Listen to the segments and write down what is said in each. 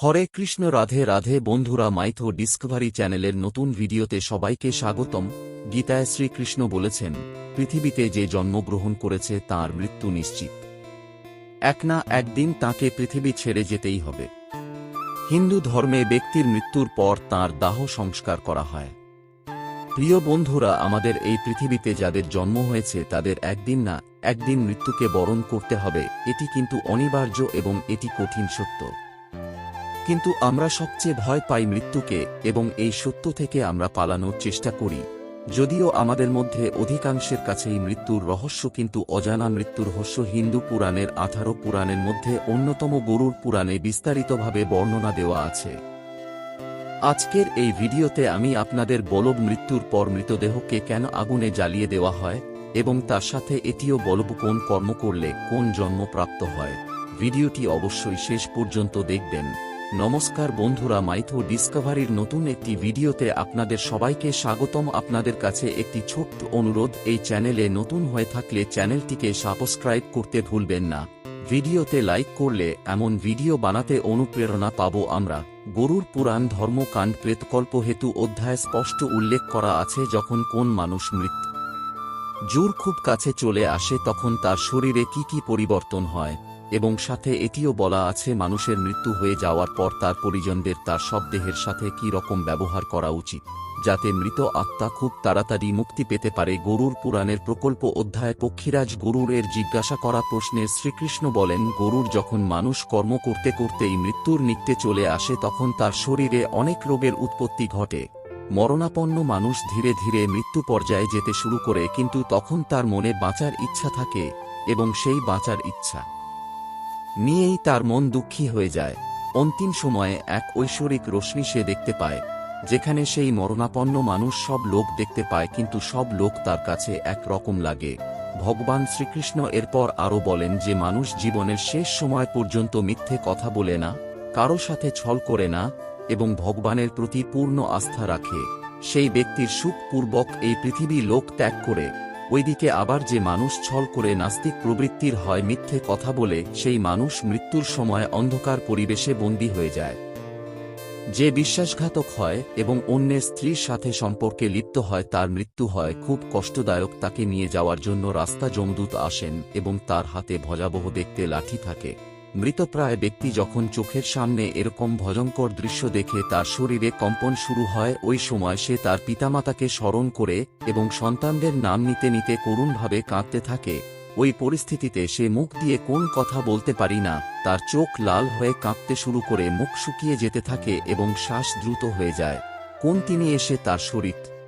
হরে কৃষ্ণ, রাধে রাধে বন্ধুরা, মাইথো ডিসকভারি চ্যানেলের নতুন ভিডিওতে সবাইকে স্বাগতম। গীতায় শ্রীকৃষ্ণ বলেছেন, পৃথিবীতে যে জন্মগ্রহণ করেছে তার মৃত্যু নিশ্চিত। এক না একদিন তাকে পৃথিবী ছেড়ে যেতেই হবে। হিন্দু ধর্মে ব্যক্তির মৃত্যুর পর তার দাহ সংস্কার করা হয়। প্রিয় বন্ধুরা, আমাদের এই পৃথিবীতে যাদের জন্ম হয়েছে তাদের একদিন না একদিন মৃত্যুকে বরণ করতে হবে, এটি কিন্তু অনিবার্য এবং এটি কঠিন সত্য। কিন্তু আমরা সবচেয়ে ভয় পাই মৃত্যুকে এবং এই সত্য থেকে আমরা পালানোর চেষ্টা করি। যদিও আমাদের মধ্যে অধিকাংশের কাছেই মৃত্যুর রহস্য কিন্তু অজানা মৃত্যুর রহস্য হিন্দু পুরাণের আঠারো পুরাণের মধ্যে অন্যতম গরুর পুরাণে বিস্তারিতভাবে বর্ণনা দেওয়া আছে। আজকের এই ভিডিওতে আমি আপনাদের বলব মৃত্যুর পর মৃতদেহকে কেন আগুনে জ্বালিয়ে দেওয়া হয় এবং তার সাথে এটিও বলব কোন কর্ম করলে কোন জন্ম প্রাপ্ত হয়। ভিডিওটি অবশ্যই শেষ পর্যন্ত দেখবেন। নমস্কার বন্ধুরা, মাইথো ডিসকভারির নতুন একটি ভিডিওতে আপনাদের সবাইকে স্বাগতম। আপনাদের কাছে একটি ছোট্ট অনুরোধ, এই চ্যানেলে নতুন হয়ে থাকলে চ্যানেলটিকে সাবস্ক্রাইব করতে ভুলবেন না। ভিডিওতে লাইক করলে এমন ভিডিও বানাতে অনুপ্রেরণা পাব আমরা। গরুর পুরাণ ধর্মকাণ্ড প্রেতকল্প হেতু অধ্যায় স্পষ্ট উল্লেখ করা আছে যখন কোন মানুষ মৃত্যু জোর খুব কাছে চলে আসে তখন তার শরীরে কি কি পরিবর্তন হয়। এবং সাথে এটিও বলা আছে, মানুষের মৃত্যু হয়ে যাওয়ার পর তার পরিজনদের তার সব দেহের সাথে কি রকম ব্যবহার করা উচিত, যাতে মৃত আত্মা খুব তাড়াতাড়ি মুক্তি পেতে পারে গরুর পুরাণের প্রকল্প অধ্যায় পক্ষীরাজ গরুর এর জিজ্ঞাসা করা প্রশ্নের শ্রীকৃষ্ণ বলেন, গরুর যখন মানুষ কর্ম করতে করতেই মৃত্যুর নিত্যে চলে আসে তখন তার শরীরে অনেক রোগের উৎপত্তি ঘটে। মরণাপন্ন মানুষ ধীরে ধীরে মৃত্যু পর্যায়ে যেতে শুরু করে, কিন্তু তখন তার মনে বাঁচার ইচ্ছা থাকে এবং সেই বাঁচার ইচ্ছা নিয়েই তার মন দুঃখী হয়ে যায়। অন্তিম সময়ে এক ঐশ্বরিক রশ্মি সে দেখতে পায়, যেখানে সেই মরণাপন্ন মানুষ সব লোক দেখতে পায় কিন্তু সব লোক তার কাছে এক রকম লাগে। ভগবান শ্রীকৃষ্ণ এরপর আরও বলেন যে মানুষ জীবনের শেষ সময় পর্যন্ত মিথ্যে কথা বলে না, কারও সাথে ছল করে না এবং ভগবানের প্রতি পূর্ণ আস্থা রাখে। সেই ব্যক্তির সুখপূর্বক এই পৃথিবী লোক ত্যাগ করে। ওইদিকে আবার যে মানুষ ছল করে নাস্তিক প্রবৃত্তির হয় মিথ্যে কথা বলে, সেই মানুষ মৃত্যুর সময় অন্ধকার পরিবেশে বন্দী হয়ে যায়। যে বিশ্বাসঘাতক হয় এবং অন্যের স্ত্রীর সাথে সম্পর্কে লিপ্ত হয়, তার মৃত্যু হয়, খুব কষ্টদায়ক তাকে নিয়ে যাওয়ার জন্য রাস্তা জমদূত আসেন এবং তার হাতে ভজাবহ দেখতে লাঠি থাকে। মৃতপ্রায় ব্যক্তি যখন চোখের সামনে এরকম ভয়ঙ্কর দৃশ্য দেখে তার শরীরে কম্পন শুরু হয়, ওই সময় সে তার পিতামাতাকে স্মরণ করে এবং সন্তানদের নাম নিতে নিতে করুণভাবে কাঁদতে থাকে। ওই পরিস্থিতিতে সে মুখ দিয়ে কোন কথা বলতে পারি না, তার চোখ লাল হয়ে কাঁপতে শুরু করে মুখ শুকিয়ে যেতে থাকে এবং শ্বাস দ্রুত হয়ে যায়। কোন তিনি এসে তার শরীর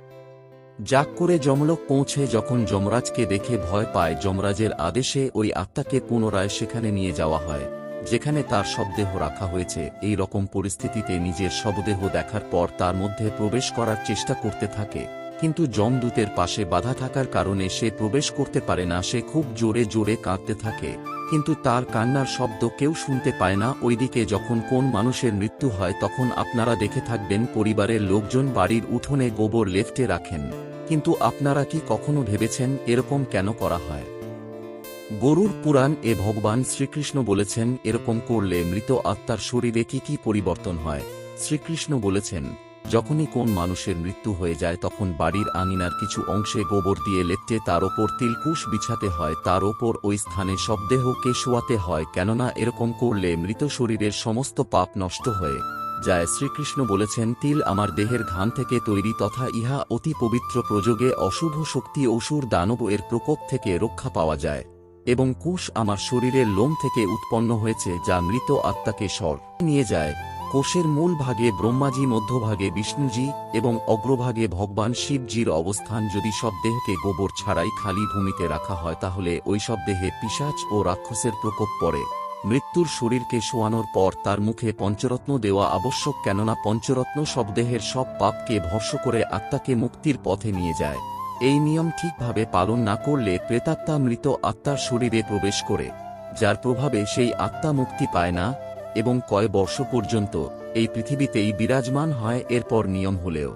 যাক করে যমলোক পৌঁছে যখন যমরাজকে দেখে ভয় পায়, যমরাজের আদেশে ওই আত্মাকে পুনরায় সেখানে নিয়ে যাওয়া হয়, যেখানে তার শবদেহ রাখা হয়েছে। এই রকম পরিস্থিতিতে নিজের শবদেহ দেখার পর তার মধ্যে প্রবেশ করার চেষ্টা করতে থাকে, কিন্তু যমদূতের পাশে বাধা থাকার কারণে সে প্রবেশ করতে পারে না। সে খুব জোরে জোরে কাঁদতে থাকে। কিন্তু তার কান্নার শব্দ কেউ শুনতে পায় না। ওইদিকে যখন কোন মানুষের মৃত্যু হয়, তখন আপনারা দেখে থাকবেন পরিবারের লোকজন বাড়ির উঠোনে গোবর লেফটে রাখেন। কিন্তু আপনারা কি কখনো ভেবেছেন এরকম কেন করা হয়? গরুর পুরাণ এ ভগবান শ্রীকৃষ্ণ বলেছেন, এরকম করলে মৃত আত্মার শরীরে কি কি পরিবর্তন হয়? শ্রীকৃষ্ণ বলেছেন যখনই কোন মানুষের মৃত্যু হয়ে যায় তখন বাড়ির আঙিনার কিছু অংশে গোবর দিয়ে লেপটে তার ওপর তিলকুশ বিছাতে হয়, তার ওপর ওই স্থানে শবদেহকে শোয়াতে হয়, কেননা এরকম করলে মৃত শরীরের সমস্ত পাপ নষ্ট হয়ে যায়। শ্রীকৃষ্ণ বলেছেন, তিল আমার দেহের ঘান থেকে তৈরি তথা ইহা অতি পবিত্র প্রযোগে অশুভ শক্তি অসুর দানব এর প্রকোপ থেকে রক্ষা পাওয়া যায় এবং কুশ আমার শরীরের লোম থেকে উৎপন্ন হয়েছে যা মৃত আত্মাকে স্বর নিয়ে যায়। কোষের মূল ভাগে ব্রহ্মাজি, মধ্যভাগে বিষ্ণুজি এবং অগ্রভাগে ভগবান শিবজির অবস্থান যদি সব দেহকে গোবর ছাড়াই খালি ভূমিতে রাখা হয় তাহলে ওই সব দেহে পিসাচ ও রাক্ষসের প্রকোপ পড়ে। মৃত্যুর শরীরকে শোয়ানোর পর তার মুখে পঞ্চরত্ন দেওয়া আবশ্যক কেননা পঞ্চরত্ন সব দেহের সব পাপকে ভর্ষ করে আত্মাকে মুক্তির পথে নিয়ে যায়। এই নিয়ম ঠিকভাবে পালন না করলে প্রেতাত্মা মৃত আত্মার শরীরে প্রবেশ করে, যার প্রভাবে সেই আত্মা মুক্তি পায় না। এবং কয় বর্ষ পর্যন্ত এই পৃথিবীতেই বিরাজমান হয় এরপর নিয়ম হলেও।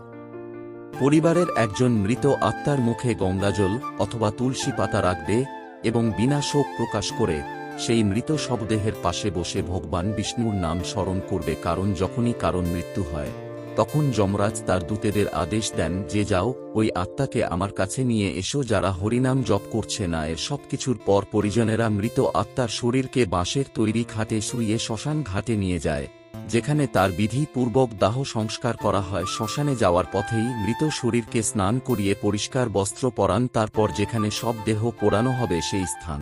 পরিবারের একজন মৃত আত্মার মুখে গঙ্গাজল অথবা তুলসী পাতা রাখবে এবং বিনা শোক প্রকাশ করে সেই মৃত শবদেহের পাশে বসে ভগবান বিষ্ণুর নাম স্মরণ করবে কারণ যখনই কারণ মৃত্যু হয়। তখন যমরাজ তার দূতেদের আদেশ দেন যে যাও, ওই আত্মাকে আমার কাছে নিয়ে এসো যারা হরিনাম জপ করছে না। এর সবকিছুর পর পরিজনেরা মৃত আত্মার শরীরকে বাঁশের তৈরি খাটে শুইয়ে শ্মশান ঘাটে নিয়ে যায়। যেখানে তার বিধি পূর্বক দাহ সংস্কার করা হয়। শ্মশানে যাওয়ার পথেই মৃত শরীরকে স্নান করিয়ে পরিষ্কার বস্ত্র পরান। তারপর যেখানে সব দেহ পোড়ানো হবে সেই স্থান।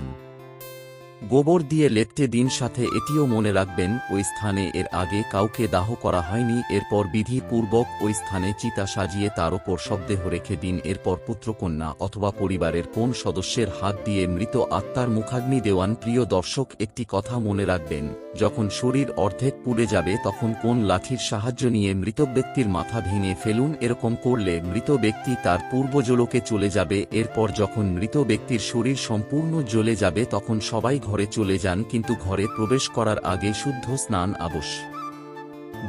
গোবর দিয়ে লেপটে দিন সাথে এটিও মনে রাখবেন, ওই স্থানে এর আগে কাউকে দাহ করা হয়নি, এরপর বিধি পূর্বক ওই স্থানে চিতা সাজিয়ে তার ওপর শবদেহ রেখে দিন, এরপর পুত্রকন্যা অথবা পরিবারের কোন সদস্যের হাত দিয়ে মৃত আত্মার মুখাগ্নি দেওয়ান, প্রিয় দর্শক, একটি কথা মনে রাখবেন। যখন শরীর অর্ধেক পুড়ে যাবে তখন কোন লাঠির সাহায্য নিয়ে মৃত ব্যক্তির মাথা ভেঙে ফেলুন এরকম করলে মৃত ব্যক্তি তার পূর্বজলোকে চলে যাবে। এরপর যখন মৃত ব্যক্তির শরীর সম্পূর্ণ জ্বলে যাবে তখন সবাই ঘরে চলে যান, কিন্তু ঘরে প্রবেশ করার আগে শুদ্ধ স্নান আবশ্যক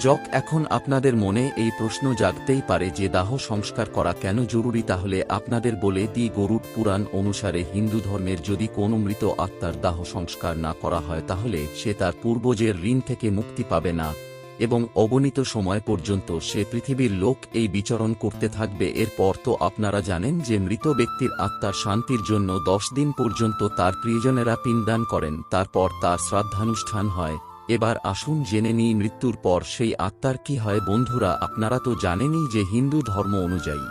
যক এখন আপনাদের মনে এই প্রশ্ন জাগতেই পারে যে দাহ সংস্কার করা কেন জরুরি তাহলে আপনাদের বলে দি গরুড পুরাণ অনুসারে হিন্দু ধর্মের যদি কোনো মৃত আত্মার দাহ সংস্কার না করা হয় তাহলে সে তার পূর্বজের ঋণ থেকে মুক্তি পাবে না। এবং অগণিত সময় পর্যন্ত সে পৃথিবীর লোক এই বিচরণ করতে থাকবে। এরপর তো আপনারা জানেন যে মৃত ব্যক্তির আত্মার শান্তির জন্য দশ দিন পর্যন্ত তার প্রিয়জনেরা পিণ্ডদান করেন। তারপর তার শ্রাদ্ধানুষ্ঠান হয়। এবার আসুন জেনে নিই মৃত্যুর পর সেই আত্মার কি হয়। বন্ধুরা, আপনারা তো জানেনই যে হিন্দু ধর্ম অনুযায়ী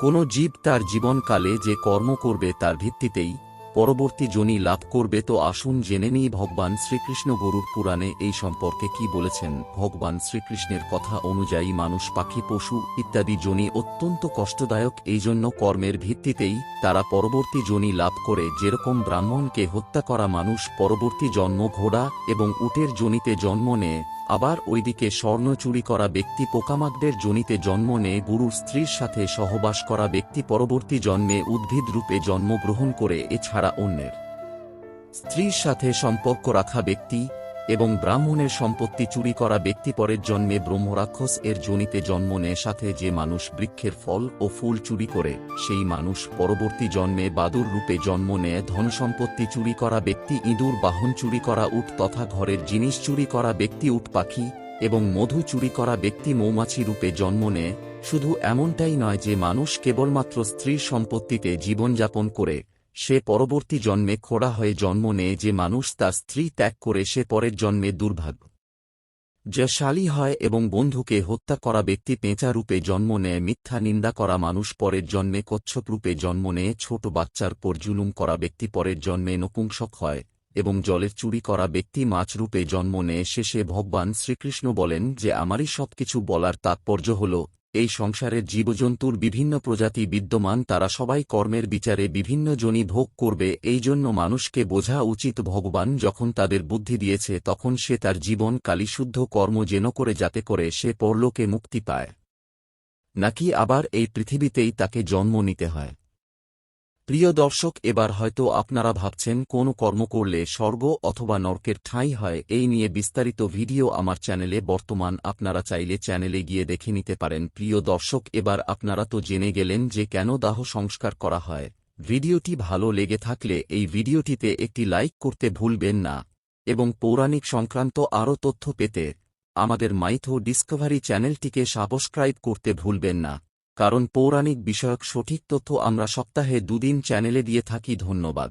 কোনো জীব তার জীবনকালে যে কর্ম করবে তার ভিত্তিতেই পরবর্তী জনি লাভ করবে, তো আসুন জেনে নিই ভগবান শ্রীকৃষ্ণ গরুর পুরাণে এই সম্পর্কে কি বলেছেন। ভগবান শ্রীকৃষ্ণের কথা অনুযায়ী মানুষ, পাখি, পশু ইত্যাদি জনি অত্যন্ত কষ্টদায়ক এই জন্য কর্মের ভিত্তিতেই তারা পরবর্তী জনি লাভ করে। যেরকম ব্রাহ্মণকে হত্যা করা মানুষ, পরবর্তী জন্ম ঘোড়া এবং উটের জনিতে জন্ম নেয়। আবার ওইদিকে স্বর্ণ চুরি করা ব্যক্তি পোকামাকদের জনিতে জন্ম নেয়, গুরুর স্ত্রীর সাথে সহবাস করা ব্যক্তি পরবর্তী জন্মে উদ্ভিদ রূপে জন্মগ্রহণ করে, এছাড়া অন্যের স্ত্রীর সাথে সম্পর্ক রাখা ব্যক্তি এবং ব্রাহ্মণের সম্পত্তি চুরি করা ব্যক্তি পরের জন্মে ব্রহ্মরাক্ষস এর জনিতে জন্ম নেয়, সাথে যে মানুষ বৃক্ষের ফল ও ফুল চুরি করে, সেই মানুষ পরবর্তী জন্মে বাদুর রূপে জন্ম নেয়। ধনসম্পত্তি চুরি করা ব্যক্তি ইঁদুর, বাহন চুরি করা উট তথা ঘরের জিনিস চুরি করা ব্যক্তি উট পাখি এবং মধু চুরি করা ব্যক্তি মৌমাছি রূপে জন্ম নেয়। শুধু এমনটাই নয় যে মানুষ কেবলমাত্র স্ত্রীর সম্পত্তিতে জীবনযাপন করে সে পরবর্তী জন্মে খোড়া হয়ে জন্ম নেয় যে মানুষ তার স্ত্রী ত্যাগ করে সে পরের জন্মে দুর্ভাগ্য। যা শালী হয় এবং বন্ধুকে হত্যা করা ব্যক্তি পেঁচা রূপে জন্ম নেয়, মিথ্যা নিন্দা করা মানুষ পরের জন্মে কচ্ছপ রূপে জন্ম নেয়, ছোট বাচ্চার পর জুলুম করা ব্যক্তি পরের জন্মে নপুংসক হয় এবং জলের চুরি করা ব্যক্তি মাছ রূপে জন্ম নেয়। শেষে ভগবান শ্রীকৃষ্ণ বলেন যে, আমারই সবকিছু বলার তাৎপর্য হল এই সংসারের জীবজন্তুর বিভিন্ন প্রজাতি বিদ্যমান, তারা সবাই কর্মের বিচারে বিভিন্ন জনি ভোগ করবে, এই জন্য মানুষকে বোঝা উচিত ভগবান যখন তাদের বুদ্ধি দিয়েছে, তখন সে তার জীবন কালীশুদ্ধ কর্ম যেন করে যাতে করে সে পরলোকে মুক্তি পায়। নাকি আবার এই পৃথিবীতেই তাকে জন্ম নিতে হয়? প্রিয় দর্শক, এবার হয়তো আপনারা ভাবছেন, কোন কর্ম করলে স্বর্গ অথবা নরকের ঠাঁই হয়, এই নিয়ে বিস্তারিত ভিডিও আমার চ্যানেলে বর্তমান আপনারা চাইলে চ্যানেলে গিয়ে দেখে নিতে পারেন। প্রিয় দর্শক, এবার আপনারা তো জেনে গেলেন যে কেন দাহ সংস্কার করা হয়। ভিডিওটি ভালো লেগে থাকলে এই ভিডিওটিতে একটি লাইক করতে ভুলবেন না। এবং পৌরাণিক সংক্রান্ত আরও তথ্য পেতে আমাদের মাইথো ডিসকভারি চ্যানেলটিকে সাবস্ক্রাইব করতে ভুলবেন না। কারণ পৌরাণিক বিষয়ক সঠিক তথ্য আমরা সপ্তাহে দুদিন চ্যানেলে দিয়ে থাকি ধন্যবাদ।